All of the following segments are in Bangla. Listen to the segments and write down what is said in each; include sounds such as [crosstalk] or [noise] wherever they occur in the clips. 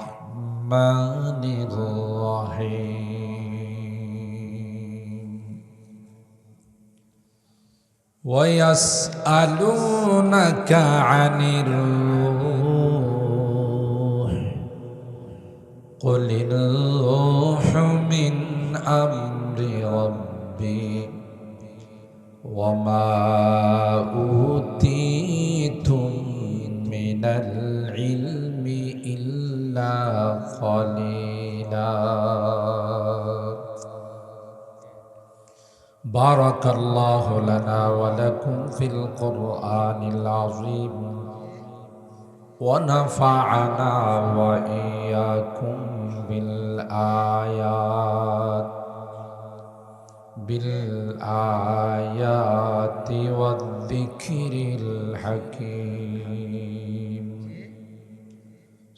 الرحمن الرحيم. ويسألونك عن الروح. قل الروح من أمر ربي وما أوتيتم من العلم قليلا بارك الله لنا ولكم في القرآن العظيم ونفعنا وإياكم بالآيات بالآيات والذكر الحكيم.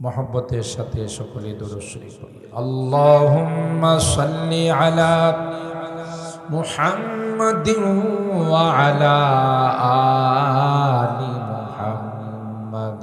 মহব্বতের সাথে সকলে দরশ্বরী করি আল্লাহুম্মা সাল্লি আলা মুহাম্মাদ ওয়া আলা আলি মুহাম্মাদ।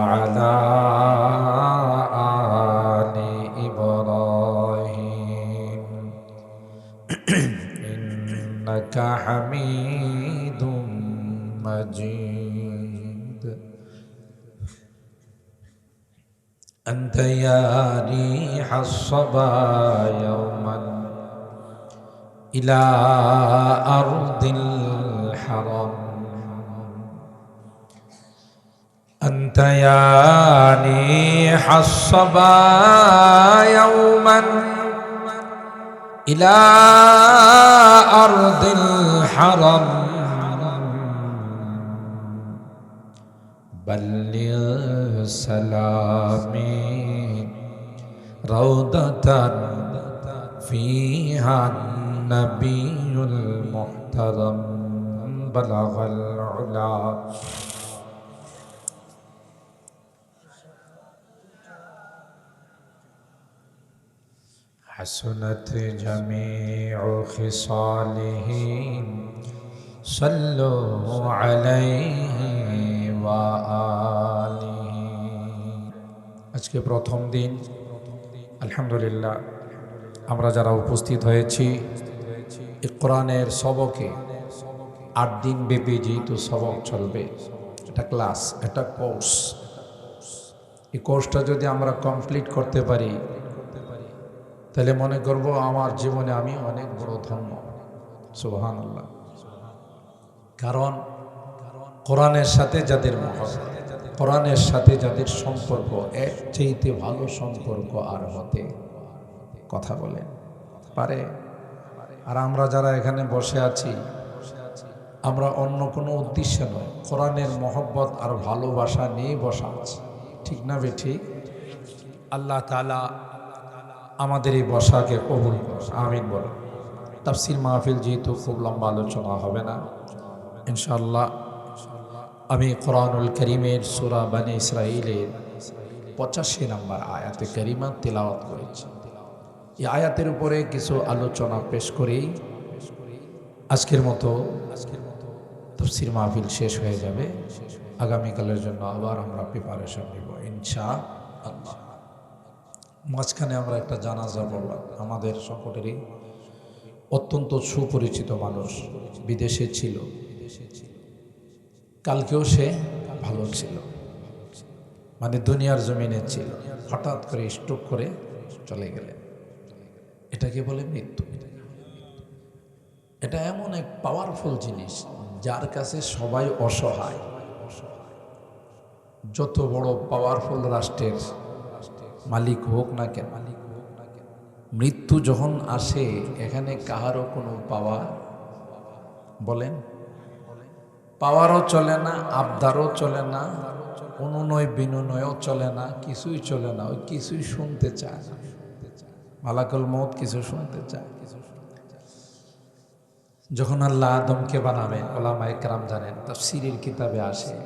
وعلى آل إبراهيم. [clears throat] إنك حميد مجيد. أنت يا ريح الصبا يوما إلى أرض الحرم. أنت يا ريح الصبا يوما إلى أرض الحرم. بلغ سلامي روضة فيها النبي المحترم بلغ العلا. حسنت جميع خصاله صلوا عليه وآله আজকে প্রথম দিন আলহামদুলিল্লাহ আমরা যারা উপস্থিত হয়েছি এই কোরআনের সবকে আট দিন ব্যাপী যেহেতু সবক চলবে এটা ক্লাস এটা কোর্স এই কোর্সটা যদি আমরা কমপ্লিট করতে পারি তাহলে মনে করব আমার জীবনে আমি অনেক বড় ধর্ম আল্লাহ কারণ কোরআনের সাথে যাদের কোরআনের সাথে যাদের সম্পর্ক এক চাইতে ভালো সম্পর্ক আর হতে কথা বলেন পারে। আর আমরা যারা এখানে বসে আছি, আমরা অন্য কোনো উদ্দেশ্যে নয়, কোরআনের মহব্বত আর ভালোবাসা নিয়ে বসা আছে। ঠিক না বে ঠিক? আল্লাহ তালা আমাদের এই বসাকে কবুল আমিন বলুন তাফসির মাহফিল যেহেতু খুব লম্বা আলোচনা হবে না ইনশাল্লাহ আমি কোরআনুল করিমের সুরা বানী ইসরাইলের পঁচাশি নম্বর আয়াতে করিমা তেলাওয়াত করেছি। এই আয়াতের উপরে কিছু আলোচনা পেশ করেই আজকের মতো আজকের মতো তফসির মাহফিল শেষ হয়ে যাবে। আগামীকালের জন্য আবার আমরা প্রিপারেশন নিব ইনশা আল্লাহ মাঝখানে আমরা একটা জানাজা পড়লাম। আমাদের সকলেরই অত্যন্ত সুপরিচিত মানুষ বিদেশে ছিল। কালকেও সে ভালো ছিল। মানে দুনিয়ার জমিনে ছিল। হঠাৎ করে স্ট্রোক করে চলে গেলেন। এটাকে বলে মৃত্যু? এটা এমন এক পাওয়ারফুল জিনিস যার কাছে সবাই অসহায়। যত বড় পাওয়ারফুল রাষ্ট্রের মালিক হোক না কেন মালিক হোক না কেন মৃত্যু যখন আসে, এখানে কাহারও কোনো পাওয়া? বলেন। পাওয়ারও চলে না, আবদারও চলে না, অনুনয় বিনুনয়ও চলে না, কিছুই চলে না, ওই কিছুই শুনতে চায় না। মালাকুল মত কিছু শুনতে চায়। কিছু যখন আল্লাহ আদমকে বানাবেন ওলামা একরাম জানেন তা সিরির কিতাবে আসে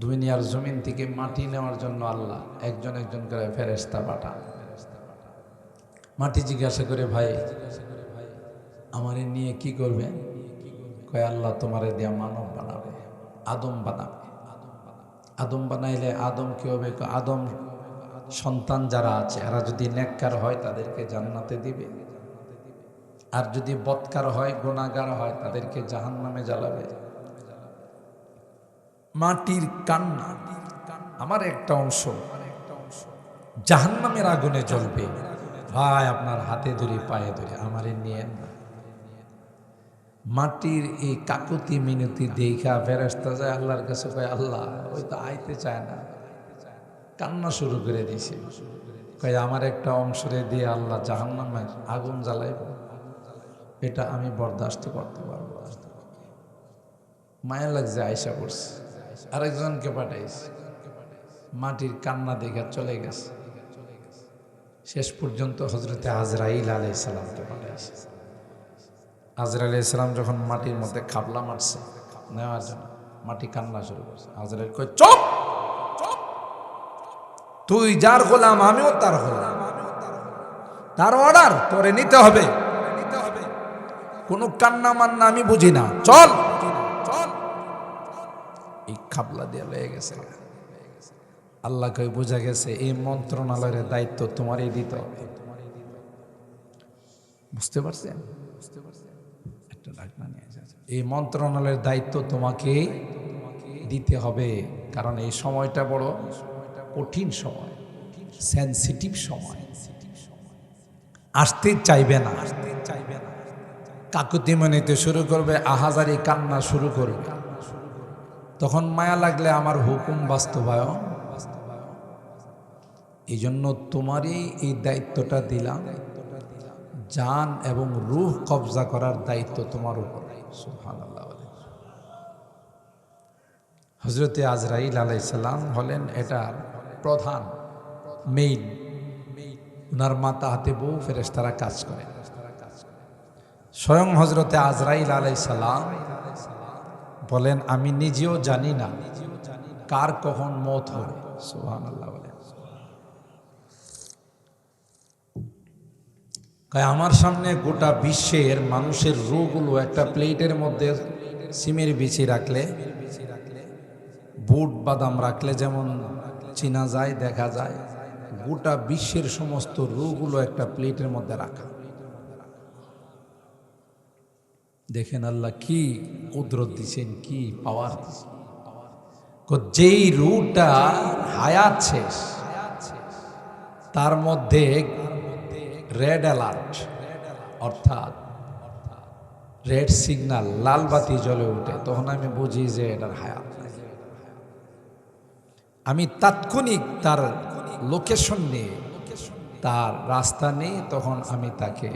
দুনিয়ার জমিন থেকে মাটি নেওয়ার জন্য আল্লাহ একজন একজন করে ফেরেস্তা পাঠান। মাটি জিজ্ঞাসা করে, ভাই, আমারে নিয়ে কি করবে? কয়, আল্লাহ তোমারে দেয়া মানব বানাবে, আদম বানাবে। আদম বানাইলে আদম কি হবে? আদম সন্তান যারা আছে, এরা যদি নেককার হয়, তাদেরকে জান্নাতে দিবে। আর যদি বৎকার হয় গুণাগার হয়, তাদেরকে জাহান নামে জ্বালাবে। মাটির কান্না। আমার একটা অংশ জাহান নামের আগুনে জ্বলবে। ভাই, আপনার হাতে ধরে, পায়ে ধরে, আমারে নিয়ে মাটির এই কাকুতি মিনতি দেখা ফেরাস্তা যায় আল্লাহর কাছে কয়, আল্লাহ, ওই তো আইতে চায় না। কান্না শুরু করে দিছে। কয়, আমার একটা অংশরে দিয়ে আল্লাহ, জাহান্নামের আগুন জ্বালাইব। এটা আমি বরদাস্ত করতে পারব মায়া লাগছে আয়সা পড়ছে। আরেকজনকে পাঠাইছে। মাটির কান্না দেখে চলে গেছে। শেষ পর্যন্ত হজরতে আজরাইল আলাই সালামকে পাঠাইছে। আজরা আলাই সালাম যখন মাটির মধ্যে খাবলা মারছে, নেওয়ার জন্য মাটি কান্না শুরু করছে। আজরাইল কয়, চপ! তুই যার গোলাম, আমিও তার গোলাম। তার অর্ডার তোরে নিতে হবে। কোনো কান্না মান্না আমি বুঝি না। চল! খাবলা দিয়ে লয়ে গেছে। আল্লাহকে বোঝা গেছে, এই মন্ত্রণালয়ের দায়িত্ব তোমারই দিতে হবে। বুঝতে পারছেন? বুঝতে এই মন্ত্রণালয়ের দায়িত্ব তোমাকে দিতে হবে, কারণ এই সময়টা বড় কঠিন সময় সেন্সিটিভ সময়। আসতে চাইবে না আসতে চাইবে না। কাকুতি মনিতে শুরু করবে, আহাজারি কান্না শুরু করবে। তখন মায়া লাগলে আমার হুকুম বাস্তবায়ন। এই জন্য তোমারই এই দায়িত্বটা দিলাম। জান এবং রুহ কবজা করার দায়িত্ব তোমার উপর। হজরতে আজরাইল আলাইসাল্লাম হলেন এটার প্রধান মেইন ওনার মাতা হাতে বউ, ফেরেশতারা কাজ করে। স্বয়ং হজরতে আজরাইল আলাইসাল্লাম বলেন, আমি নিজেও জানি না কার কখন মত হবে। সুহান আল্লাহ আমার সামনে গোটা বিশ্বের মানুষের রোগগুলো একটা প্লেটের মধ্যে সিমের বিচি রাখলে, বুট বাদাম রাখলে যেমন চিনা যায়, দেখা যায়, গোটা বিশ্বের সমস্ত রোগগুলো একটা প্লেটের মধ্যে রাখা। দেখেন আল্লাহ কি কুদরত দিছেন, কি পাওয়ার দিছেন। যেই রুটা হায়াত শেষ, তার মধ্যে রেড অ্যালার্ট অর্থাৎ রেড সিগন্যাল লাল বাতি জ্বলে ওঠে তখন আমি বুঝি যে এটার হায়াত আমি তাৎক্ষণিক তার লোকেশন নিয়ে, তার রাস্তা নিয়ে তখন আমি তাকে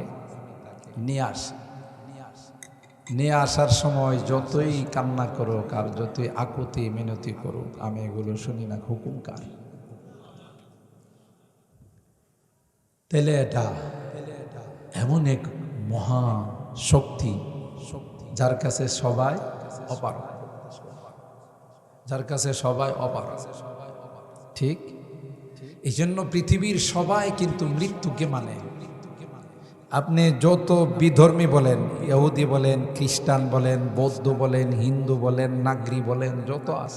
নিয়ে আসি। নিয়ে আসার সময় যতই কান্না করুক আর যতই আকুতি মিনতি করুক, আমি এগুলো শুনি না হুকুম কার তাহলে এটা এমন এক মহা শক্তি যার কাছে সবাই অপার যার কাছে সবাই অপার ঠিক? এই জন্য পৃথিবীর সবাই কিন্তু মৃত্যুকে মানে। আপনি যত বিধর্মী বলেন, ইহুদি বলেন, খ্রিস্টান বলেন, বৌদ্ধ বলেন, হিন্দু বলেন, নাগরি বলেন, যত আছে।